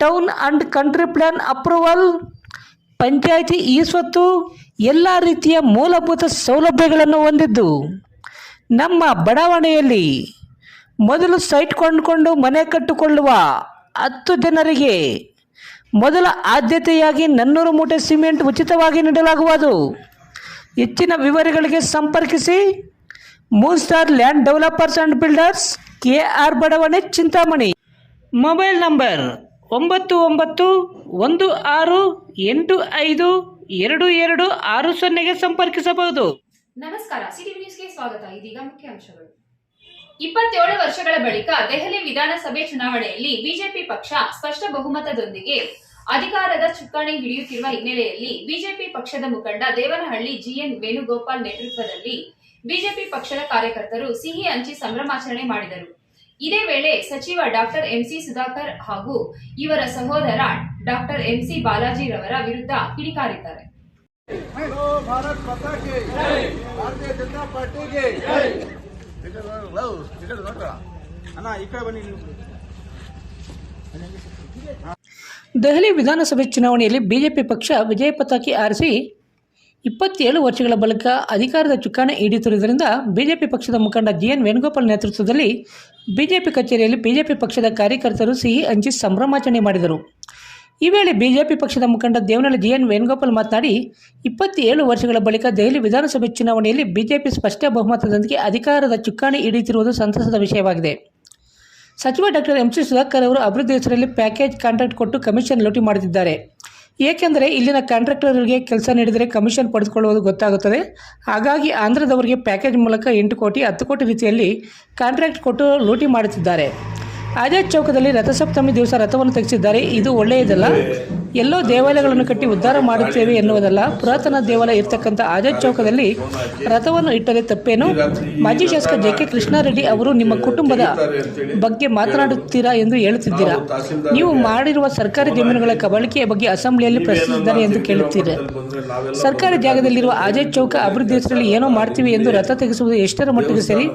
town and country plan approval panchayat E ಸ್ವತ್ತು ಎಲ್ಲ ರೀತಿಯ ಮೂಲಭೂತ ಸೌಲಭ್ಯಗಳನ್ನು ಹೊಂದಿದ್ದು. ನಮ್ಮ ಬಡಾವಣೆಯಲ್ಲಿ ಮೊದಲು ಸೈಟ್ ಕೊಂಡುಕೊಂಡು ಮನೆ ಕಟ್ಟಿಕೊಳ್ಳುವ ಹತ್ತು ಜನರಿಗೆ ಮೊದಲ ಆದ್ಯತೆಯಾಗಿ ನನ್ನೂರು ಮೂಟೆ ಸಿಮೆಂಟ್ ಉಚಿತವಾಗಿ ನೀಡಲಾಗುವುದು. ಹೆಚ್ಚಿನ ವಿವರಗಳಿಗೆ ಸಂಪರ್ಕಿಸಿ moon star land developers and builders K R ಬಡಾವಣೆ, ಚಿಂತಾಮಣಿ. ಮೊಬೈಲ್ ನಂಬರ್ ಒಂಬತ್ತು ಒಂಬತ್ತು ಒಂದು ಆರು ಎಂಟು ಐದು ಎರಡು ಎರಡು ಆರು ಸೊನ್ನೆಗೆ ಸಂಪರ್ಕಿಸಬಹುದು. ನಮಸ್ಕಾರ, ಸಿಟಿ ನ್ಯೂಸ್ಗೆ ಸ್ವಾಗತ. ಇದೀಗ ಮುಖ್ಯಾಂಶಗಳು. ಇಪ್ಪತ್ತೇಳು ವರ್ಷಗಳ ಬಳಿಕ ದೆಹಲಿ ವಿಧಾನಸಭೆ ಚುನಾವಣೆಯಲ್ಲಿ ಬಿಜೆಪಿ ಪಕ್ಷ ಸ್ಪಷ್ಟ ಬಹುಮತದೊಂದಿಗೆ ಅಧಿಕಾರದ ಚುಕ್ಕಾಣಿ ಹಿಡಿಯುತ್ತಿರುವ ಹಿನ್ನೆಲೆಯಲ್ಲಿ ಬಿಜೆಪಿ ಪಕ್ಷದ ಮುಖಂಡ ದೇವನಹಳ್ಳಿ ಜಿಎನ್ ವೇಣುಗೋಪಾಲ್ ನೇತೃತ್ವದಲ್ಲಿ ಬಿಜೆಪಿ ಪಕ್ಷದ ಕಾರ್ಯಕರ್ತರು ಸಿಹಿ ಹಂಚಿ ಸಂಭ್ರಮಾಚರಣೆ ಮಾಡಿದರು. ಇದೇ ವೇಳೆ ಸಚಿವ ಡಾಕ್ಟರ್ ಎಂಸಿ ಸುಧಾಕರ್ ಹಾಗೂ ಇವರ ಸಹೋದರ ಡಾಕ್ಟರ್ ಎಂಸಿ ಬಾಲಾಜಿ ರವರ ವಿರುದ್ಧ ಕಿಡಿಕಾರಿದ್ದಾರೆ. ದೆಹಲಿ ವಿಧಾನಸಭೆ ಚುನಾವಣೆಯಲ್ಲಿ ಬಿಜೆಪಿ ಪಕ್ಷ ವಿಜಯ ಪತಾಕಿ ಆರಿಸಿ ಇಪ್ಪತ್ತೇಳು ವರ್ಷಗಳ ಬಳಿಕ ಅಧಿಕಾರದ ಚುಕ್ಕಾಣಿ ಹಿಡಿಯುತ್ತಿರುವುದರಿಂದ ಬಿಜೆಪಿ ಪಕ್ಷದ ಮುಖಂಡ ಜಿ ಎನ್ ವೇಣುಗೋಪಾಲ್ ನೇತೃತ್ವದಲ್ಲಿ ಬಿಜೆಪಿ ಕಚೇರಿಯಲ್ಲಿ ಬಿಜೆಪಿ ಪಕ್ಷದ ಕಾರ್ಯಕರ್ತರು ಸಿಹಿ ಹಂಚಿ ಸಂಭ್ರಮಾಚರಣೆ ಮಾಡಿದರು. ಈ ವೇಳೆ ಬಿಜೆಪಿ ಪಕ್ಷದ ಮುಖಂಡ ದೇವನಹಳ್ಳಿ ಜಿ ಎನ್ ವೇಣುಗೋಪಾಲ್ ಮಾತನಾಡಿ, ಇಪ್ಪತ್ತೇಳು ವರ್ಷಗಳ ಬಳಿಕ ದೆಹಲಿ ವಿಧಾನಸಭೆ ಚುನಾವಣೆಯಲ್ಲಿ ಬಿಜೆಪಿ ಸ್ಪಷ್ಟ ಬಹುಮತದೊಂದಿಗೆ ಅಧಿಕಾರದ ಚುಕ್ಕಾಣಿ ಹಿಡಿಯುತ್ತಿರುವುದು ಸಂತಸದ ವಿಷಯವಾಗಿದೆ. ಸಚಿವ ಡಾಕ್ಟರ್ ಎಂ ಸಿ ಸುಧಾಕರ್ ಅವರು ಅಭಿವೃದ್ಧಿ ಹೆಸರಲ್ಲಿ ಪ್ಯಾಕೇಜ್ ಕಾಂಟ್ರಾಕ್ಟ್ ಕೊಟ್ಟು ಕಮಿಷನ್ ಲೂಟಿ ಮಾಡುತ್ತಿದ್ದಾರೆ. ಏಕೆಂದರೆ ಇಲ್ಲಿನ ಕಾಂಟ್ರಾಕ್ಟರ್ಗೆ ಕೆಲಸ ನೀಡಿದರೆ ಕಮಿಷನ್ ಪಡೆದುಕೊಳ್ಳುವುದು ಗೊತ್ತಾಗುತ್ತದೆ. ಹಾಗಾಗಿ ಆಂಧ್ರದವರಿಗೆ ಪ್ಯಾಕೇಜ್ ಮೂಲಕ ಎಂಟು ಕೋಟಿ, ಹತ್ತು ಕೋಟಿ ರೀತಿಯಲ್ಲಿ ಕಾಂಟ್ರಾಕ್ಟ್ ಕೊಟ್ಟು ಲೂಟಿ ಮಾಡುತ್ತಿದ್ದಾರೆ. ಆಜಾದ್ ಚೌಕದಲ್ಲಿ ರಥಸಪ್ತಮಿ ದಿವಸ ರಥವನ್ನು ತೆಗೆಸಿದ್ದಾರೆ. ಇದು ಒಳ್ಳೆಯದಲ್ಲ. ಎಲ್ಲೋ ದೇವಾಲಯಗಳನ್ನು ಕಟ್ಟಿ ಉದ್ಧಾರ ಮಾಡುತ್ತೇವೆ ಎನ್ನುವುದಲ್ಲ. ಪುರಾತನ ದೇವಾಲಯ ಇರ್ತಕ್ಕಂಥ ಆಜಾದ್ ಚೌಕದಲ್ಲಿ ರಥವನ್ನು ಇಟ್ಟರೆ ತಪ್ಪೇನು? ಮಾಜಿ ಶಾಸಕ ಜೆ ಕೆ ಕೃಷ್ಣಾರೆಡ್ಡಿ ಅವರು ನಿಮ್ಮ ಕುಟುಂಬದ ಬಗ್ಗೆ ಮಾತನಾಡುತ್ತೀರಾ ಎಂದು ಹೇಳುತ್ತಿದ್ದೀರಾ? ನೀವು ಮಾಡಿರುವ ಸರ್ಕಾರಿ ಜಮೀನುಗಳ ಕಬಳಿಕೆಯ ಬಗ್ಗೆ ಅಸೆಂಬ್ಲಿಯಲ್ಲಿ ಪ್ರಶ್ನಿಸಿದ್ದಾರೆ ಎಂದು ಕೇಳುತ್ತೀರಿ. ಸರ್ಕಾರಿ ಜಾಗದಲ್ಲಿರುವ ಆಜಾದ್ ಚೌಕ ಅಭಿವೃದ್ಧಿ ಹೆಸರಲ್ಲಿ ಏನೋ ಮಾಡ್ತೀವಿ ಎಂದು ರಥ ತೆಗೆಸುವುದು ಎಷ್ಟರ ಮಟ್ಟಿಗೆ ಸರಿ?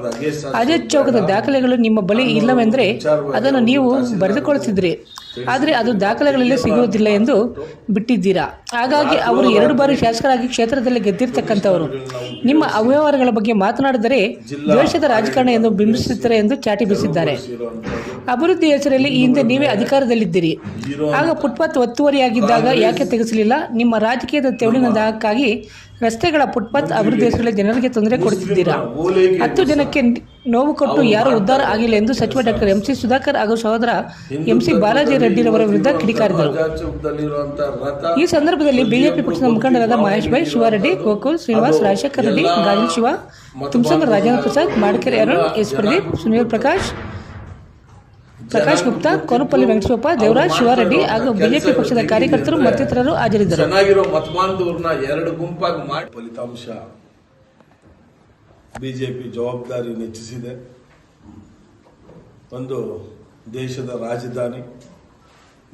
ಆಜಾದ್ ಚೌಕದ ದಾಖಲೆಗಳು ನಿಮ್ಮ ಬಳಿ ಇಲ್ಲವೆಂದರೆ ಅದನ್ನು ನೀವು ಬರೆದುಕೊಳ್ಳುತ್ತಿದ್ರಿ. ಆದರೆ ಅದು ದಾಖಲೆಗಳಲ್ಲಿ ಸಿಗುವುದಿಲ್ಲ ಎಂದು ಬಿಟ್ಟಿದ್ದೀರಾ. ಹಾಗಾಗಿ ಅವರು ಎರಡು ಬಾರಿ ಶಾಸಕರಾಗಿ ಕ್ಷೇತ್ರದಲ್ಲಿ ಗೆದ್ದಿರ್ತಕ್ಕಂಥವರು. ನಿಮ್ಮ ಅವ್ಯವಹಾರಗಳ ಬಗ್ಗೆ ಮಾತನಾಡಿದರೆ ದ್ವೇಷದ ರಾಜಕಾರಣ ಎಂದು ಬಿಂಬಿಸುತ್ತಾರೆ ಎಂದು ಚಾಟಿ ಬೀಸಿದ್ದಾರೆ. ಅಭಿವೃದ್ಧಿ ಹೆಸರಲ್ಲಿ ಈ ಹಿಂದೆ ನೀವೇ ಅಧಿಕಾರದಲ್ಲಿದ್ದೀರಿ. ಆಗ ಫುಟ್ಪಾತ್ ಒತ್ತುವರಿಯಾಗಿದ್ದಾಗ ಯಾಕೆ ತೆಗೆಸಲಿಲ್ಲ? ನಿಮ್ಮ ರಾಜಕೀಯದ ತೆವಳಿನ ದಾಹಕ್ಕಾಗಿ ರಸ್ತೆಗಳ ಫುಟ್ಪಾತ್ ಅಭಿವೃದ್ಧಿ ಹೆಸರಲ್ಲಿ ಜನರಿಗೆ ತೊಂದರೆ ಕೊಡುತ್ತಿದ್ದೀರಾ ಹತ್ತು ಜನಕ್ಕೆ ನೋವು ಕೊಟ್ಟು ಯಾರು ಉದ್ಧಾರ ಆಗಿಲ್ಲ ಎಂದು ಸಚಿವ ಡಾಕ್ಟರ್ ಎಂ ಸಿ ಸುಧಾಕರ್ ಹಾಗೂ ಸಹೋದರ ಎಂ ಸಿ ಬಾಲಾಜಿ ರೆಡ್ಡಿರವರ ವಿರುದ್ಧ ಕಿಡಿಕಾರಿದರು. ಈ ಸಂದರ್ಭದಲ್ಲಿ ಬಿಜೆಪಿ ಪಕ್ಷದ ಮುಖಂಡರಾದ ಮಹೇಶ್ ಭಾಯ್ ಶಿವಾರೆಡ್ಡಿ ಗೋಕುಲ್ ಶ್ರೀನಿವಾಸ್ ರಾಜಶೇಖರ್ ರೆಡ್ಡಿ ಗಾಜಿನ್ ಶಿವ ತುಮಸಂಗ ರಾಜೇಂದ್ರ ಪ್ರಸಾದ್ ಮಾಡಿಕೆರೆ ಅರುಣ್ ಎಸ್ ಪ್ರದೀಪ್ ಸುನೀಲ್ ಪ್ರಕಾಶ್ ಪ್ರಕಾಶ್ ಗುಪ್ತಾ, ಕೋನಪಲ್ಲಿ ವೆಂಕಟೇಶಪ್ಪ, ದೇವರಾಜ್ ಶಿವಾರೆಡ್ಡಿ ಹಾಗೂ ಬಿಜೆಪಿ ಪಕ್ಷದ ಕಾರ್ಯಕರ್ತರು ಮತ್ತಿತರರು ಹಾಜರಿದ್ದರು. ಚೆನ್ನಾಗಿರೋ ಮತಮಾನದವ್ರನ್ನ ಎರಡು ಗುಂಪಾಗಿ ಮಾಡಿ ಫಲಿತಾಂಶ ಬಿಜೆಪಿ ಜವಾಬ್ದಾರಿ ಹೆಚ್ಚಿಸಿದೆ ಒಂದು ದೇಶದ ರಾಜಧಾನಿ,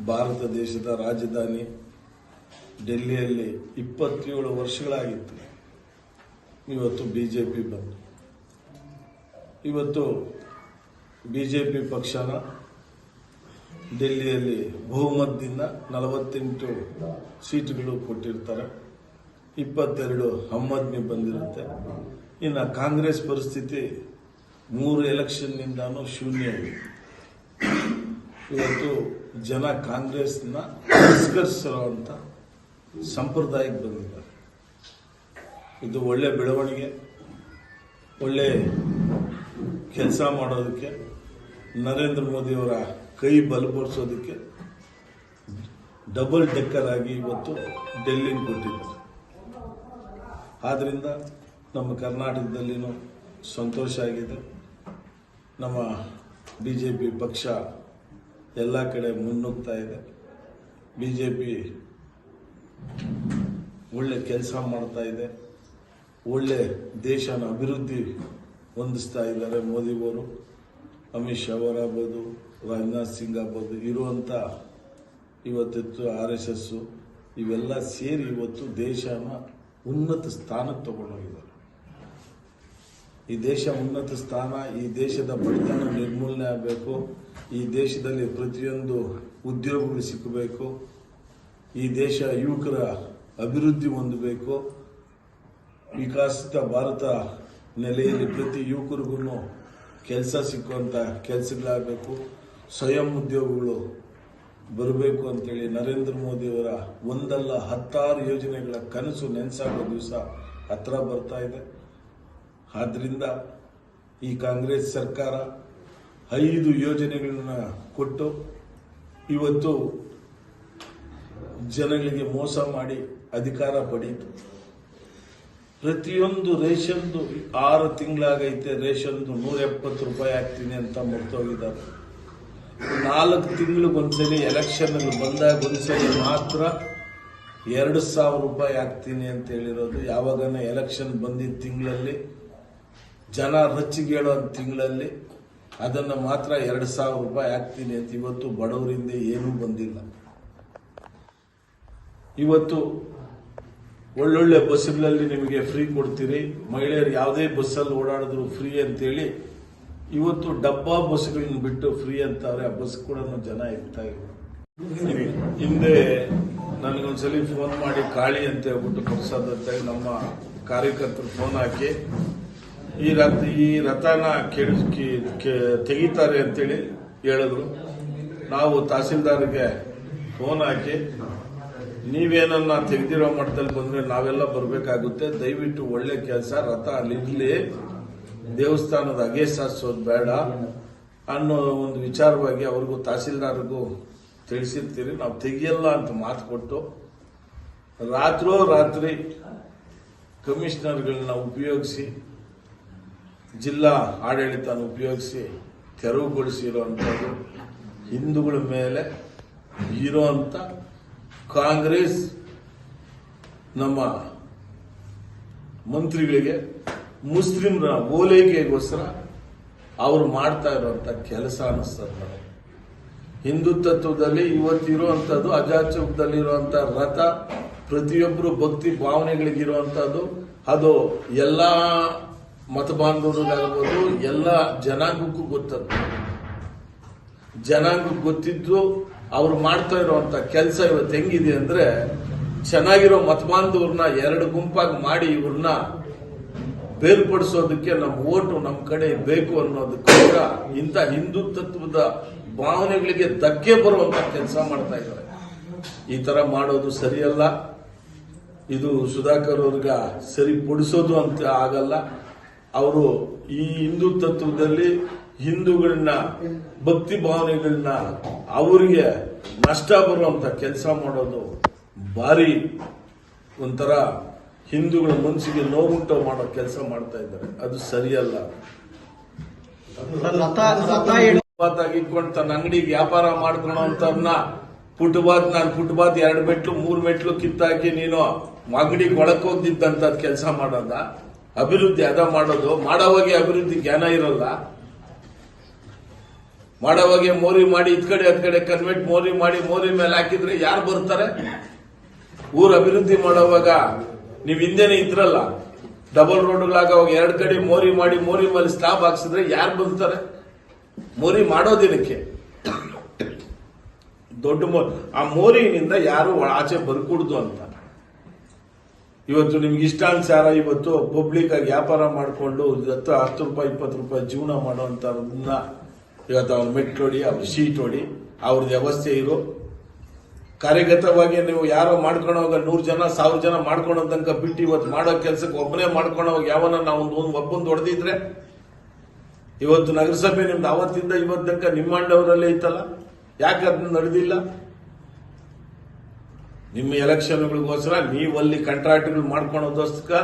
ಭಾರತ ದೇಶದ ರಾಜಧಾನಿ ಡೆಲ್ಲಿಯಲ್ಲಿ ಇಪ್ಪತ್ತೇಳು ವರ್ಷಗಳಾಗಿತ್ತು. ಇವತ್ತು ಬಿಜೆಪಿ ಬಂತು. ಇವತ್ತು ಬಿಜೆಪಿ ಪಕ್ಷನ ಡೆಲ್ಲಿಯಲ್ಲಿ ಬಹುಮತದಿಂದ ನಲವತ್ತೆಂಟು ಸೀಟುಗಳು ಕೊಟ್ಟಿರ್ತಾರೆ. ಇಪ್ಪತ್ತೆರಡು ಹಮ್ಮದ್ಮಿ ಬಂದಿರುತ್ತೆ. ಇನ್ನು ಕಾಂಗ್ರೆಸ್ ಪರಿಸ್ಥಿತಿ ಮೂರು ಶೂನ್ಯ ಇದೆ. ಇವತ್ತು ಜನ ಕಾಂಗ್ರೆಸ್ನ ತಿರಸ್ಕರಿಸಿರುವಂಥ ಸಂಪ್ರದಾಯಕ್ಕೆ ಬಂದಿದ್ದಾರೆ. ಇದು ಒಳ್ಳೆ ಬೆಳವಣಿಗೆ, ಒಳ್ಳೆ ಕೆಲಸ ಮಾಡೋದಕ್ಕೆ ನರೇಂದ್ರ ಮೋದಿಯವರ ಕೈ ಬಲಪಡಿಸೋದಕ್ಕೆ ಡಬಲ್ ಡೆಕ್ಕರ್ ಆಗಿ ಇವತ್ತು ಡೆಲ್ಲಿನ ಕೊಟ್ಟಿದ್ದಾರೆ ಆದ್ದರಿಂದ ನಮ್ಮ ಕರ್ನಾಟಕದಲ್ಲಿನೂ ಸಂತೋಷ ಆಗಿದೆ. ನಮ್ಮ ಬಿ ಜೆ ಪಿ ಪಕ್ಷ ಎಲ್ಲ ಕಡೆ ಮುನ್ನುಗ್ತಾ ಇದೆ. ಬಿ ಜೆ ಪಿ ಒಳ್ಳೆ ಕೆಲಸ ಮಾಡ್ತಾ ಇದೆ. ಒಳ್ಳೆ ದೇಶನ ಅಭಿವೃದ್ಧಿ ಹೊಂದಿಸ್ತಾ ಇದ್ದಾರೆ ಮೋದಿಯವರು ಅಮಿತ್ ಶಾ ಅವರಾಗ್ಬೋದು ರಾಜನಾಥ್ ಸಿಂಗ್ ಆಗ್ಬೋದು ಇರುವಂಥ ಇವತ್ತಿತ್ತು ಆರ್ ಎಸ್ ಎಸ್ಸು ಇವೆಲ್ಲ ಸೇರಿ ಇವತ್ತು ದೇಶನ ಉನ್ನತ ಸ್ಥಾನಕ್ಕೆ ತಗೊಂಡೋಗಿದ್ದಾರೆ. ಈ ದೇಶ ಉನ್ನತ ಸ್ಥಾನ, ಈ ದೇಶದ ಬಡತನ ನಿರ್ಮೂಲನೆ ಆಗಬೇಕು, ಈ ದೇಶದಲ್ಲಿ ಪ್ರತಿಯೊಂದು ಉದ್ಯೋಗಗಳು ಸಿಕ್ಕಬೇಕು ಈ ದೇಶ ಯುವಕರ ಅಭಿವೃದ್ಧಿ ಹೊಂದಬೇಕು, ವಿಕಾಸಿತ ಭಾರತ ನೆಲೆಯಲ್ಲಿ ಪ್ರತಿ ಯುವಕರಿಗೂ ಕೆಲಸ ಸಿಕ್ಕುವಂಥ ಕೆಲಸಗಳಾಗಬೇಕು. ಸ್ವಯಂ ಉದ್ಯೋಗಗಳು ಬರಬೇಕು ಅಂತೇಳಿ ನರೇಂದ್ರ ಮೋದಿಯವರ ಒಂದಲ್ಲ ಹತ್ತಾರು ಯೋಜನೆಗಳ ಕನಸು ನೆನೆಸಾಗೋ ದಿವಸ ಹತ್ರ ಬರ್ತಾ ಇದೆ. ಆದ್ದರಿಂದ ಈ ಕಾಂಗ್ರೆಸ್ ಸರ್ಕಾರ ಐದು ಯೋಜನೆಗಳನ್ನ ಕೊಟ್ಟು ಇವತ್ತು ಜನಗಳಿಗೆ ಮೋಸ ಮಾಡಿ ಅಧಿಕಾರ ಪಡೀತು ಪ್ರತಿಯೊಂದು ರೇಷನ್ದು ಆರು ತಿಂಗಳಾಗೈತೆ, ರೇಷನ್ದು ನೂರ ಎಪ್ಪತ್ತು ರೂಪಾಯಿ ಹಾಕ್ತೀನಿ ಅಂತ ಮರ್ತೋಗಿದ್ದಾರೆ. ನಾಲ್ಕು ತಿಂಗಳಿಗೊಂದ್ಸಲಿ ಎಲೆಕ್ಷನ್ ಬಂದಾಗ ಒಂದ್ಸಲಿ ಮಾತ್ರ ಎರಡು ಸಾವಿರ ರೂಪಾಯಿ ಹಾಕ್ತೀನಿ ಅಂತ ಹೇಳಿರೋದು. ಯಾವಾಗನ ಎಲೆಕ್ಷನ್ ಬಂದಿದ್ದ ತಿಂಗಳಲ್ಲಿ, ಜನ ರಚ್ಚಿಗೇಳೋ ತಿಂಗಳಲ್ಲಿ ಅದನ್ನು ಮಾತ್ರ ಎರಡು ಸಾವಿರ ರೂಪಾಯಿ ಹಾಕ್ತೀನಿ ಅಂತ ಇವತ್ತು ಬಡವರಿಂದ ಏನೂ ಬಂದಿಲ್ಲ. ಇವತ್ತು ಒಳ್ಳೊಳ್ಳೆ ಬಸ್ಗಳಲ್ಲಿ ನಿಮಗೆ ಫ್ರೀ ಕೊಡ್ತೀರಿ. ಮಹಿಳೆಯರು ಯಾವುದೇ ಬಸ್ಸಲ್ಲಿ ಓಡಾಡಿದ್ರು ಫ್ರೀ ಅಂತೇಳಿ, ಇವತ್ತು ಡಬ್ಬಾ ಬಸ್ಗಳನ್ನ ಬಿಟ್ಟು ಫ್ರೀ ಅಂತಾರೆ. ಆ ಬಸ್ ಕೂಡ ಜನ ಇರ್ತಾ ಇಲ್ಲ. ಹಿಂದೆ ನನಗೊಂದ್ಸಲಿ ಫೋನ್ ಮಾಡಿ ಕಾಳಿ ಅಂತ ಹೇಳ್ಬಿಟ್ಟು ಪ್ರಸಾದ್ ಅಂತ ನಮ್ಮ ಕಾರ್ಯಕರ್ತರು ಫೋನ್ ಹಾಕಿ, ಈ ರಥ, ಈ ರಥನ ಕೇಳಿ ತೆಗಿತಾರೆ ಅಂತೇಳಿ ಹೇಳಿದ್ರು. ನಾವು ತಹಸೀಲ್ದಾರ್ಗೆ ಫೋನ್ ಹಾಕಿ ನೀವೇನನ್ನ ತೆಗೆದಿರೋ ಮಟ್ಟದಲ್ಲಿ ಬಂದ್ರೆ ನಾವೆಲ್ಲ ಬರಬೇಕಾಗುತ್ತೆ. ದಯವಿಟ್ಟು ಒಳ್ಳೆ ಕೆಲಸ, ರಥ ಅಲ್ಲಿರ್ಲಿ. ದೇವಸ್ಥಾನದ ಅಗೆ ಸಾರಿಸೋದು ಬೇಡ ಅನ್ನೋ ಒಂದು ವಿಚಾರವಾಗಿ ಅವ್ರಿಗೂ ತಹಸೀಲ್ದಾರ್ಗೂ ತಿಳಿಸಿರ್ತೀರಿ. ನಾವು ತೆಗಿಯಲ್ಲ ಅಂತ ಮಾತು ಕೊಟ್ಟು ರಾತ್ರೋ ರಾತ್ರಿ ಕಮಿಷನರ್ಗಳನ್ನ ಉಪಯೋಗಿಸಿ, ಜಿಲ್ಲಾ ಆಡಳಿತನ ಉಪಯೋಗಿಸಿ ತೆರವುಗೊಳಿಸಿರುವಂಥದ್ದು ಹಿಂದೂಗಳ ಮೇಲೆ ಇರುವಂತ ಕಾಂಗ್ರೆಸ್ ನಮ್ಮ ಮಂತ್ರಿಗಳಿಗೆ ಮುಸ್ಲಿಮ್ರ ಓಲೈಕೆಗೋಸ್ಕರ ಅವರು ಮಾಡ್ತಾ ಇರುವಂತ ಕೆಲಸ ಅನಿಸ್ತದೆ ನನಗೆ ಹಿಂದುತ್ವದಲ್ಲಿ ಇವತ್ತಿರುವಂತದ್ದು ಅಜಾಚೌಕದಲ್ಲಿರುವಂತ ರಥ ಪ್ರತಿಯೊಬ್ಬರು ಭಕ್ತಿ ಭಾವನೆಗಳಿಗಿರುವಂತದ್ದು, ಅದು ಎಲ್ಲ ಮತ ಬಾಂಧವರಿಗಾಗ್ಬೋದು ಎಲ್ಲ ಜನಾಂಗಕ್ಕೂ ಗೊತ್ತದ್ದು. ಜನಾಂಗಕ್ಕೆ ಗೊತ್ತಿದ್ದು ಅವ್ರು ಮಾಡ್ತಾ ಇರುವಂತ ಕೆಲಸ ಇವತ್ತು ಹೆಂಗಿದೆ ಅಂದ್ರೆ, ಚೆನ್ನಾಗಿರೋ ಮತಬಾಂಧವ್ರನ್ನ ಎರಡು ಗುಂಪಾಗಿ ಮಾಡಿ ಇವ್ರನ್ನ ಬೇರ್ಪಡಿಸೋದಕ್ಕೆ ನಮ್ಮ ಓಟು ನಮ್ಮ ಕಡೆ ಬೇಕು ಅನ್ನೋದಕ್ಕೋಸ್ಕರ ಇಂಥ ಹಿಂದುತ್ವದ ಭಾವನೆಗಳಿಗೆ ಧಕ್ಕೆ ಬರುವಂತ ಕೆಲಸ ಮಾಡ್ತಾ ಇದ್ದಾರೆ. ಈ ತರ ಮಾಡೋದು ಸರಿಯಲ್ಲ. ಇದು ಸುಧಾಕರ್ ಅವ್ರಿಗ ಸರಿಪಡಿಸೋದು ಅಂತ ಆಗಲ್ಲ. ಅವರು ಈ ಹಿಂದೂ ತತ್ವದಲ್ಲಿ ಹಿಂದೂಗಳನ್ನ ಭಕ್ತಿ ಭಾವನೆಗಳನ್ನ ಅವರಿಗೆ ನಷ್ಟ ಬರುವಂತ ಕೆಲಸ ಮಾಡೋದು ಭಾರಿ ಒಂಥರ ಹಿಂದೂಗಳ ಮನಸ್ಸಿಗೆ ನೋವುಂಟು ಮಾಡೋ ಕೆಲಸ ಮಾಡ್ತಾ ಇದ್ದಾರೆ. ಅದು ಸರಿಯಲ್ಲ. ಇಟ್ಕೊಂಡು ತನ್ನ ಅಂಗಡಿಗೆ ವ್ಯಾಪಾರ ಮಾಡ್ಕೊಳೋಂತವ್ರನ್ನ ಪುಟ್ಬಾತ್ ನಾನು ಪುಟ್ಬಾತ್ ಎರಡು ಮೆಟ್ಲು ಮೂರು ಮೆಟ್ಲು ಕಿತ್ತಾಕಿ ನೀನು ಅಂಗಡಿಗೆ ಒಳಕ್ ಹೋಗ್ದಿದ್ದಂತ ಕೆಲಸ ಮಾಡೋದ? ಅಭಿವೃದ್ಧಿ ಅದ ಮಾಡೋದು? ಮಾಡೋವಾಗಿ ಅಭಿವೃದ್ಧಿ ಜ್ಞಾನ ಇರಲ್ಲ? ಮಾಡೋವಾಗೆ ಮೋರಿ ಮಾಡಿ, ಇದ್ ಕಡೆ, ಅದ್ ಕಡೆ ಕನ್ವೆಂಟ್ ಮೋರಿ ಮಾಡಿ, ಮೋರಿ ಮೇಲೆ ಹಾಕಿದ್ರೆ ಯಾರು ಬರ್ತಾರೆ? ಊರ್ ಅಭಿವೃದ್ಧಿ ಮಾಡೋವಾಗ ನೀವು ಹಿಂದೆನೆ ಇದ್ರಲ್ಲ ಡಬಲ್ ರೋಡ್ಗಳಾಗವಾಗ ಎರಡು ಕಡೆ ಮೋರಿ ಮಾಡಿ, ಮೋರಿ ಮೇಲೆ ಸ್ಲಾಬ್ ಹಾಕ್ಸಿದ್ರೆ ಯಾರು ಬರ್ತಾರೆ ಮೋರಿ ಮಾಡೋದಿನಕ್ಕೆ. ದೊಡ್ಡ ಮೋ, ಆ ಮೋರಿನಿಂದ ಯಾರು ಆಚೆ ಬರ್ಕೂಡ್ದು ಅಂತ. ಇವತ್ತು ನಿಮ್ಗೆ ಇಷ್ಟಾನುಸಾರ ಇವತ್ತು ಪಬ್ಲಿಕ್ ಆಗಿ ವ್ಯಾಪಾರ ಮಾಡಿಕೊಂಡು ಹತ್ತು ಹತ್ತು ರೂಪಾಯಿ, ಇಪ್ಪತ್ತು ರೂಪಾಯಿ ಜೀವನ ಮಾಡುವಂತದನ್ನ ಇವತ್ತು ಅವ್ರ ಮೆಟ್ಲೋಡಿ ಅವ್ರ ಶೀಟ್ ಹೊಡಿ ಅವ್ರದ್ದು ವ್ಯವಸ್ಥೆ ಇರೋ ಕಾರ್ಯಗತವಾಗಿ ನೀವು ಯಾರೋ ಹೋಗ ನೂರು ಜನ, ಸಾವಿರ ಜನ ಮಾಡ್ಕೊಂಡು ತನಕ ಬಿಟ್ಟು ಇವತ್ತು ಮಾಡೋ ಕೆಲಸಕ್ಕೆ ಒಬ್ಬನೇ ಹೋಗಿ ಯಾವನ ನಾವು ಒಂದು ಒಬ್ಬಂದು ಹೊಡೆದಿದ್ರೆ, ಇವತ್ತು ನಗರಸಭೆ ನಿಮ್ದು ಅವತ್ತಿಂದ ಇವತ್ತು ತನಕ ನಿಮ್ಮಂಡವರಲ್ಲೇ ಇತ್ತಲ್ಲ? ಯಾಕೆ ಅದನ್ನ ನಡೆದಿಲ್ಲ? ನಿಮ್ಮ ಎಲೆಕ್ಷನ್ಗಳಿಗೋಸ್ಕರ ನೀವು ಅಲ್ಲಿ ಕಾಂಟ್ರಾಕ್ಟ್ಗಳು ಮಾಡ್ಕೊಳೋದೋಸ್ಕರ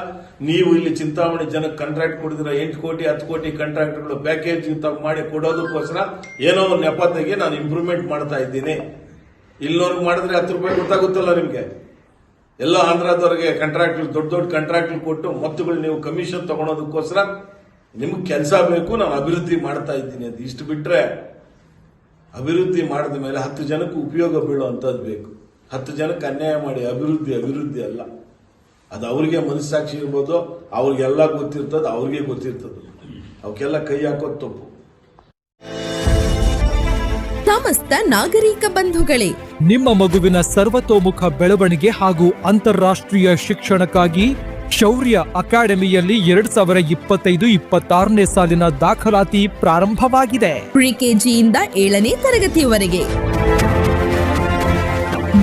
ನೀವು ಇಲ್ಲಿ ಚಿಂತಾಮಣಿ ಜನಕ್ಕೆ ಕಾಂಟ್ರಾಕ್ಟ್ ಕೊಡಿದ್ರೆ ಎಂಟು ಕೋಟಿ, ಹತ್ತು ಕೋಟಿ ಕಾಂಟ್ರಾಕ್ಟ್ಗಳು ಪ್ಯಾಕೇಜ್ ಮಾಡಿ ಕೊಡೋದಕ್ಕೋಸ್ಕರ ಏನೋ ಒಂದು ನೆಪತ್ತಿಗೆ ನಾನು ಇಂಪ್ರೂವ್ಮೆಂಟ್ ಮಾಡ್ತಾ ಇದ್ದೀನಿ. ಇಲ್ಲಿನವ್ರಿಗೆ ಮಾಡಿದ್ರೆ ಹತ್ತು ರೂಪಾಯಿ ಗೊತ್ತಾಗುತ್ತಲ್ಲ ನಿಮಗೆ? ಎಲ್ಲ ಆಂಧ್ರದವ್ರಿಗೆ ಕಾಂಟ್ರಾಕ್ಟ್ ದೊಡ್ಡ ದೊಡ್ಡ ಕಾಂಟ್ರಾಕ್ಟ್ ಕೊಟ್ಟು ಮೊತ್ತಗಳು ನೀವು ಕಮಿಷನ್ ತಗೊಳೋದಕ್ಕೋಸ್ಕರ ನಿಮ್ಗೆ ಕೆಲಸ ಬೇಕು, ನಾನು ಅಭಿವೃದ್ಧಿ ಮಾಡ್ತಾ ಇದ್ದೀನಿ. ಅದು ಇಷ್ಟು ಬಿಟ್ರೆ ಅಭಿವೃದ್ಧಿ ಮಾಡಿದ ಮೇಲೆ ಹತ್ತು ಜನಕ್ಕೆ ಉಪಯೋಗ ಬೀಳುವಂಥದ್ದು ಬೇಕು. ಹತ್ತು ಜನಕ್ಕೆ ಅನ್ಯಾಯ ಮಾಡಿ ಅಭಿವೃದ್ಧಿ ಅಭಿವೃದ್ಧಿ ಅಲ್ಲ. ಅದು ಅವ್ರಿಗೆ ಮನಸ್ಸಾಕ್ಷಿ ಇರ್ಬೋದು ಅವ್ರಿಗೆಲ್ಲ ಗೊತ್ತಿರ್ತದೆ ಅವ್ರಿಗೆ ಗೊತ್ತಿರ್ತದೆ. ಅವಕ್ಕೆಲ್ಲ ಕೈ ಹಾಕೋದು ತಪ್ಪು. ಸಮಸ್ತ ನಾಗರಿಕ ಬಂಧುಗಳೇ ನಿಮ್ಮ ಮಗುವಿನ ಸರ್ವತೋಮುಖ ಬೆಳವಣಿಗೆ ಹಾಗೂ ಅಂತಾರಾಷ್ಟ್ರೀಯ ಶಿಕ್ಷಣಕ್ಕಾಗಿ ಶೌರ್ಯ ಅಕಾಡೆಮಿಯಲ್ಲಿ ಎರಡ್ ಸಾವಿರ ಇಪ್ಪತ್ತೈದು ಇಪ್ಪತ್ತಾರನೇ ಸಾಲಿನ ದಾಖಲಾತಿ ಪ್ರಾರಂಭವಾಗಿದೆ. ಪ್ರಿಕೆಜಿಯಿಂದ ಏಳನೇ ತರಗತಿಯವರೆಗೆ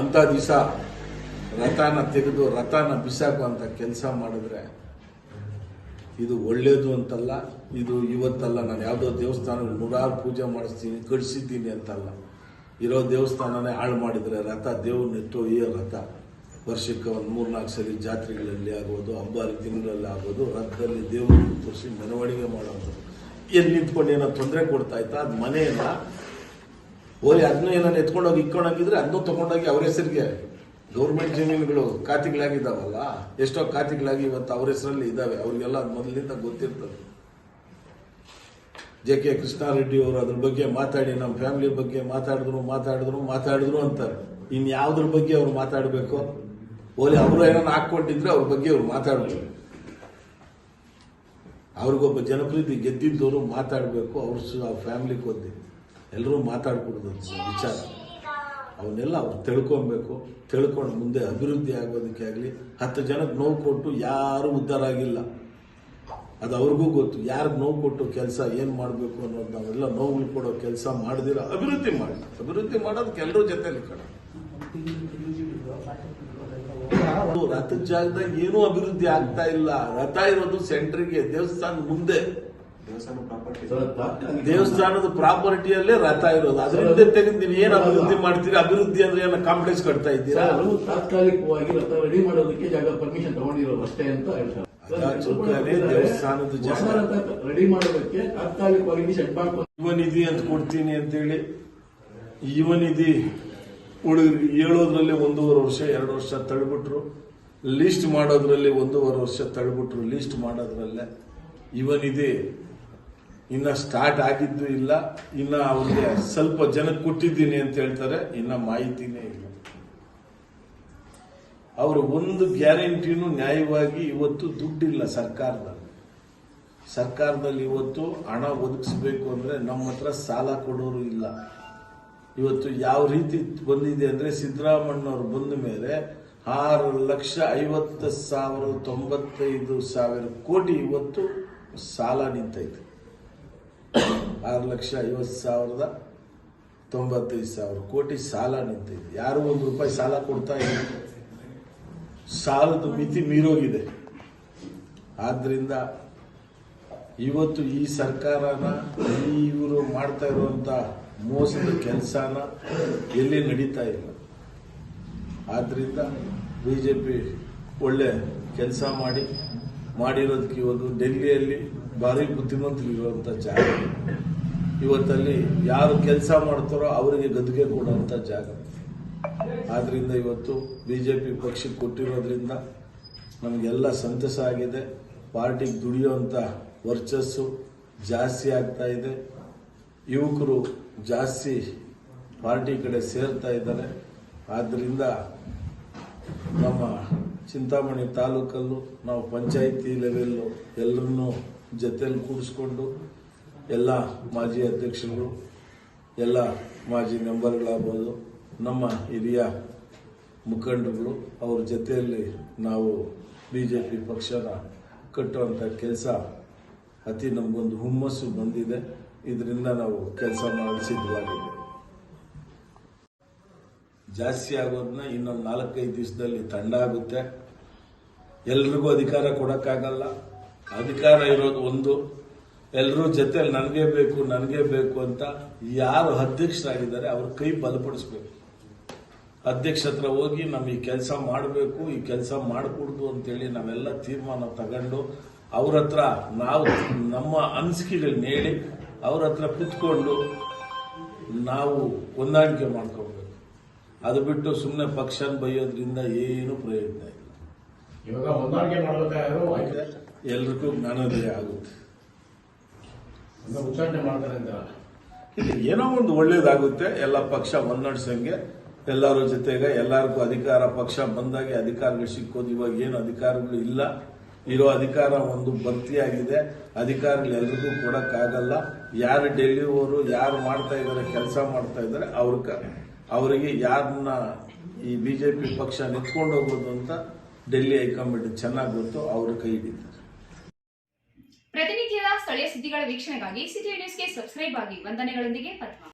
ಅಂತ ದಿವಸ ರಥನ ತೆಗೆದು ರಥನ ಬಿಸಾಕುವಂಥ ಕೆಲಸ ಮಾಡಿದ್ರೆ ಇದು ಒಳ್ಳೇದು ಅಂತಲ್ಲ, ಇದು ಇವತ್ತಲ್ಲ, ನಾನು ಯಾವುದೋ ದೇವಸ್ಥಾನ ನೂರಾರು ಪೂಜೆ ಮಾಡಿಸ್ತೀನಿ ಕಡಿಸಿದ್ದೀನಿ ಅಂತಲ್ಲ. ಇರೋ ದೇವಸ್ಥಾನನೇ ಹಾಳು ಮಾಡಿದರೆ ರಥ ದೇವ್ರ ಈ ರಥ. ವರ್ಷಕ್ಕೆ ಒಂದು ಮೂರ್ನಾಲ್ಕು ಸರಿ ಜಾತ್ರೆಗಳಲ್ಲಿ ಆಗ್ಬೋದು ಹಬ್ಬ ತಿಂಗಳಲ್ಲಿ ಆಗ್ಬೋದು, ರಥದಲ್ಲಿ ದೇವರು ತೋರಿಸಿ ಮೆರವಣಿಗೆ ಮಾಡೋದು. ಎಲ್ಲಿ ನಿಂತ್ಕೊಂಡು ಏನೋ ತೊಂದರೆ ಕೊಡ್ತಾ ಇತ್ತು ಅದು ಮನೆಯನ್ನ ಓಲಿ ಅದನ್ನ ಏನಾದ್ರು ಎತ್ಕೊಂಡೋಗಿ ಇಕ್ಕೊಂಡೋಗಿದ್ರೆ ಅದನ್ನು ತಗೊಂಡೋಗಿ ಅವ್ರ ಹೆಸರಿಗೆ ಗೌರ್ಮೆಂಟ್ ಜಮೀನುಗಳು ಖಾತೆಗಳಾಗಿದ್ದಾವಲ್ಲ, ಎಷ್ಟೋ ಖಾತೆಗಳಾಗಿ ಇವತ್ತು ಅವ್ರ ಹೆಸರಲ್ಲಿ ಇದ್ದಾವೆ. ಅವ್ರಿಗೆಲ್ಲ ಮೊದಲಿಂದ ಗೊತ್ತಿರ್ತದೆ. ಜೆ ಕೆ ಕೃಷ್ಣಾರೆಡ್ಡಿ ಅವರು ಅದ್ರ ಬಗ್ಗೆ ಮಾತಾಡಿ, ನಮ್ಮ ಫ್ಯಾಮಿಲಿ ಬಗ್ಗೆ ಮಾತಾಡಿದ್ರು ಮಾತಾಡಿದ್ರು ಮಾತಾಡಿದ್ರು ಅಂತಾರೆ. ಇನ್ ಯಾವ್ದ್ರ ಬಗ್ಗೆ ಅವ್ರು ಮಾತಾಡಬೇಕು? ಓಲಿ ಅವರು ಏನನ್ನ ಹಾಕೊಂಡಿದ್ರೆ ಅವ್ರ ಬಗ್ಗೆ ಅವ್ರು ಮಾತಾಡ್ಬೇಕು. ಅವ್ರಿಗೊಬ್ಬ ಜನಪ್ರೀತಿ ಗೆದ್ದಿದ್ದವರು ಮಾತಾಡಬೇಕು, ಅವ್ರ ಫ್ಯಾಮಿಲಿ ಕೊದ್ದಿ ಎಲ್ಲರೂ ಮಾತಾಡ್ಕೊಡೋದು ವಿಚಾರ. ಅವನ್ನೆಲ್ಲ ಅವ್ರು ತಿಳ್ಕೊಬೇಕು. ತಿಳ್ಕೊಂಡು ಮುಂದೆ ಅಭಿವೃದ್ಧಿ ಆಗೋದಕ್ಕೆ ಆಗಲಿ, ಹತ್ತು ಜನಕ್ಕೆ ನೋವು ಕೊಟ್ಟು ಯಾರು ಉದ್ಧಾರ ಆಗಿಲ್ಲ. ಅದು ಅವ್ರಿಗೂ ಗೊತ್ತು. ಯಾರಿಗೆ ನೋವು ಕೊಟ್ಟು ಕೆಲಸ ಏನು ಮಾಡಬೇಕು ಅನ್ನೋದು ನಾವೆಲ್ಲ ನೋವು ಕೊಡೋ ಕೆಲಸ ಮಾಡಿದಿರ ಅಭಿವೃದ್ಧಿ ಮಾಡಿ. ಅಭಿವೃದ್ಧಿ ಮಾಡೋದಕ್ಕೆ ಎಲ್ಲರೂ ಜೊತೆಲಿ ಕಡೆ ರಥದ ಜಾಗದಾಗ ಏನೂ ಅಭಿವೃದ್ಧಿ ಆಗ್ತಾ ಇಲ್ಲ. ರಥ ಇರೋದು ಸೆಂಟ್ರಿಗೆ ದೇವಸ್ಥಾನ ಮುಂದೆ. ದೇವಸ್ಥಾನದ ಪ್ರಾಪರ್ಟಿಯಲ್ಲೇ ರಥ ಇರೋದು. ಅದರಿಂದ ತೆಗೆದು ನೀವು ಏನು ಅಭಿವೃದ್ಧಿ ಮಾಡ್ತೀರಿ ಅಭಿವೃದ್ಧಿ ಅಂದ್ರೆ ಏನು ಕಾಂಪ್ಲೆಕ್ಸ್ ಕಟ್ತಾ ಇದ್ದೀರಾ? ಸರ್, ಅದು ತಾತ್ಕಾಲಿಕವಾಗಿ ರಥ ರೆಡಿ ಮಾಡೋದಕ್ಕೆ ಜಾಗ ಪರ್ಮಿಷನ್ ತಗೊಂಡಿರೋದು ಅಷ್ಟೇ ಅಂತ ಹೇಳ್ತಾರೆ. ದೇವಸ್ಥಾನದ ಜಾಗ. ರೆಡಿ ಮಾಡೋದಕ್ಕೆ ತಾತ್ಕಾಲಿಕವಾಗಿ ಸೆಟ್ ಮಾಡ್ಕೊಂಡು ಯುವನಿಧಿ ಅಂತ ಕೊಡ್ತೀನಿ ಅಂತೇಳಿ. ಯುವನಿಧಿ ಹುಡುಗರಿಗೆ ಹೇಳೋದ್ರಲ್ಲಿ ಒಂದೂವರೆ ವರ್ಷ ಎರಡು ವರ್ಷ ತಳ್ಬಿಟ್ರು. ಲೀಸ್ಟ್ ಮಾಡೋದ್ರಲ್ಲಿ ಒಂದೂವರೆ ವರ್ಷ ತಳ್ಬಿಟ್ರು. ಲೀಸ್ಟ್ ಮಾಡೋದ್ರಲ್ಲೇ ಯುವನಿಧಿ ಇನ್ನ ಸ್ಟಾರ್ಟ್ ಆಗಿದ್ದು ಇಲ್ಲ, ಇನ್ನ ಅವ್ರಿಗೆ ಸ್ವಲ್ಪ ಜನಕ್ಕೆ ಕೊಟ್ಟಿದ್ದೀನಿ ಅಂತ ಹೇಳ್ತಾರೆ, ಇನ್ನ ಮಾಹಿತಿನೇ ಇಲ್ಲ. ಅವರು ಒಂದು ಗ್ಯಾರಂಟಿನೂ ನ್ಯಾಯವಾಗಿ ಇವತ್ತು ದುಡ್ಡಿಲ್ಲ ಸರ್ಕಾರದಲ್ಲಿ. ಸರ್ಕಾರದಲ್ಲಿ ಇವತ್ತು ಹಣ ಒದಗಿಸ್ಬೇಕು ಅಂದ್ರೆ ನಮ್ಮ ಹತ್ರ ಸಾಲ ಕೊಡೋರು ಇಲ್ಲ. ಇವತ್ತು ಯಾವ ರೀತಿ ಬಂದಿದೆ ಅಂದ್ರೆ ಸಿದ್ದರಾಮಣ್ಣವ್ರು ಬಂದ ಮೇಲೆ ಆರು ಲಕ್ಷ ಐವತ್ತು ಸಾವಿರ ತೊಂಬತ್ತೈದು ಸಾವಿರ ಕೋಟಿ ಇವತ್ತು ಸಾಲ ನಿಂತೈತೆ. ಆರು ಲಕ್ಷ ಐವತ್ತು ಸಾವಿರದ ತೊಂಬತ್ತೈದು ಸಾವಿರ ಕೋಟಿ ಸಾಲ ನಿಂತಿದೆ ಯಾರು ಒಂದು ರೂಪಾಯಿ ಸಾಲ ಕೊಡ್ತಾ ಇಲ್ಲ? ಸಾಲದ ಮಿತಿ ಮೀರೋಗಿದೆ. ಆದ್ದರಿಂದ ಇವತ್ತು ಈ ಸರ್ಕಾರನ ಇವರು ಮಾಡ್ತಾ ಇರುವಂಥ ಮೋಸದ ಕೆಲಸನ ಎಲ್ಲಿ ನಡೀತಾ ಇಲ್ಲ? ಆದ್ರಿಂದ ಬಿಜೆಪಿ ಒಳ್ಳೆ ಕೆಲಸ ಮಾಡಿ ಮಾಡಿರೋದಕ್ಕೆ ಇವತ್ತು ಡೆಲ್ಲಿಯಲ್ಲಿ ಭಾರಿ ಬುದ್ಧಿವಂತರಿರುವಂತ ಜಾಗ. ಇವತ್ತಲ್ಲಿ ಯಾರು ಕೆಲಸ ಮಾಡ್ತಾರೋ ಅವರಿಗೆ ಗದ್ದುಗೆ ಕೊಡುವಂತ ಜಾಗ. ಆದ್ರಿಂದ ಇವತ್ತು ಬಿಜೆಪಿ ಪಕ್ಷಕ್ಕೆ ಕೊಟ್ಟಿರೋದ್ರಿಂದ ನಮಗೆಲ್ಲ ಸಂತಸ ಆಗಿದೆ. ಪಾರ್ಟಿಗೆ ದುಡಿಯುವಂಥ ವರ್ಚಸ್ಸು ಜಾಸ್ತಿ ಆಗ್ತಾ ಇದೆ. ಯುವಕರು ಜಾಸ್ತಿ ಪಾರ್ಟಿ ಕಡೆ ಸೇರ್ತಾ ಇದ್ದಾರೆ. ಆದ್ದರಿಂದ ನಮ್ಮ ಚಿಂತಾಮಣಿ ತಾಲೂಕಲ್ಲೂ, ನಾವು ಪಂಚಾಯಿತಿ ಲೆವೆಲ್ಲು ಎಲ್ಲರನ್ನೂ ಜೊತೆಯಲ್ಲಿ ಕೂಡಿಸ್ಕೊಂಡು ಎಲ್ಲ ಮಾಜಿ ಅಧ್ಯಕ್ಷರು, ಎಲ್ಲ ಮಾಜಿ ಮೆಂಬರ್ಗಳಾಗ್ಬೋದು, ನಮ್ಮ ಹಿರಿಯ ಮುಖಂಡರುಗಳು, ಅವ್ರ ಜೊತೆಯಲ್ಲಿ ನಾವು ಬಿ ಜೆ ಪಿ ಪಕ್ಷನ ಕಟ್ಟುವಂಥ ಕೆಲಸ ಅತಿ ನಮಗೊಂದು ಹುಮ್ಮಸ್ಸು ಬಂದಿದೆ. ಇದರಿಂದ ನಾವು ಕೆಲಸ ಮಾಡಿಸಿದ್ದಾಗಿದೆ ಜಾಸ್ತಿ ಆಗೋದನ್ನ ಇನ್ನೊಂದು ನಾಲ್ಕೈದು ದಿವಸದಲ್ಲಿ ತಂಡ ಆಗುತ್ತೆ. ಎಲ್ರಿಗೂ ಅಧಿಕಾರ ಕೊಡೋಕ್ಕಾಗಲ್ಲ. ಅಧಿಕಾರ ಇರೋದು ಒಂದು. ಎಲ್ಲರೂ ಜೊತೆಯಲ್ಲಿ ನನಗೆ ಬೇಕು ನನಗೆ ಬೇಕು ಅಂತ ಯಾರು ಅಧ್ಯಕ್ಷರಾಗಿದ್ದಾರೆ ಅವ್ರ ಕೈ ಬಲಪಡಿಸ್ಬೇಕು. ಅಧ್ಯಕ್ಷ ಹತ್ರ ಹೋಗಿ ನಮ್ಮ ಈ ಕೆಲಸ ಮಾಡಬೇಕು, ಈ ಕೆಲಸ ಮಾಡಕೂಡ್ದು ಅಂತೇಳಿ ನಾವೆಲ್ಲ ತೀರ್ಮಾನ ತಗೊಂಡು ಅವ್ರ ಹತ್ರ ನಾವು ನಮ್ಮ ಅನಿಸಿಕೆಗಳನ್ನ ಹೇಳಿ ಅವ್ರ ಹತ್ರ ಕುತ್ಕೊಂಡು ನಾವು ಹೊಂದಾಣಿಕೆ ಮಾಡ್ಕೋಬೇಕು. ಅದು ಬಿಟ್ಟು ಸುಮ್ಮನೆ ಪಕ್ಷನ ಬೈಯೋದ್ರಿಂದ ಏನು ಪ್ರಯೋಜನ ಇಲ್ಲ. ಇವಾಗ ಹೊಂದಾಣಿಕೆ ಮಾಡಬೇಕಾದ್ರೂ ಎಲ್ರಿಗೂ ಜ್ಞಾನೋದಯ ಆಗುತ್ತೆ. ಉಚ್ಚಾಟನೆ ಮಾಡ್ತಾರೆ ಅಂತ. ಇಲ್ಲಿ ಏನೋ ಒಂದು ಒಳ್ಳೇದಾಗುತ್ತೆ. ಎಲ್ಲ ಪಕ್ಷ ಮುನ್ನಡೆಸಂಗೆ ಎಲ್ಲರ ಜೊತೆಗೆ ಎಲ್ಲರಿಗೂ ಅಧಿಕಾರ ಪಕ್ಷ ಬಂದಾಗೆ ಅಧಿಕಾರಗಳು ಸಿಕ್ಕೋದು. ಇವಾಗ ಏನು ಅಧಿಕಾರಗಳು ಇಲ್ಲ. ಇರೋ ಅಧಿಕಾರ ಒಂದು ಭರ್ತಿಯಾಗಿದೆ. ಅಧಿಕಾರಗಳು ಎಲ್ರಿಗೂ ಕೊಡಕ್ಕಾಗಲ್ಲ. ಯಾರು ಡೆಲಿವರು ಯಾರು ಮಾಡ್ತಾ ಇದ್ದಾರೆ ಕೆಲಸ ಮಾಡ್ತಾ ಇದ್ದಾರೆ ಅವ್ರ ಅವರಿಗೆ ಯಾರನ್ನ ಈ ಬಿಜೆಪಿ ಪಕ್ಷ ನಿಂತ್ಕೊಂಡು ಹೋಗೋದು ಅಂತ ಡೆಲ್ಲಿ ಹೈಕಮಾಂಡ್ ಚೆನ್ನಾಗಿ ಗೊತ್ತು, ಅವ್ರ ಕೈ ಹಿಡಿತಾರೆ. ಪ್ರತಿನಿತ್ಯದ ಸ್ಥಳೀಯ ಸುದ್ದಿಗಳ ವೀಕ್ಷಣೆಗಾಗಿ ಸಿಟಿ ನ್ಯೂಸ್ಗೆ ಸಬ್ಸ್ಕ್ರೈಬ್ ಆಗಿ, ವಂದನೆಗಳೊಂದಿಗೆ ಪದ್ಮ.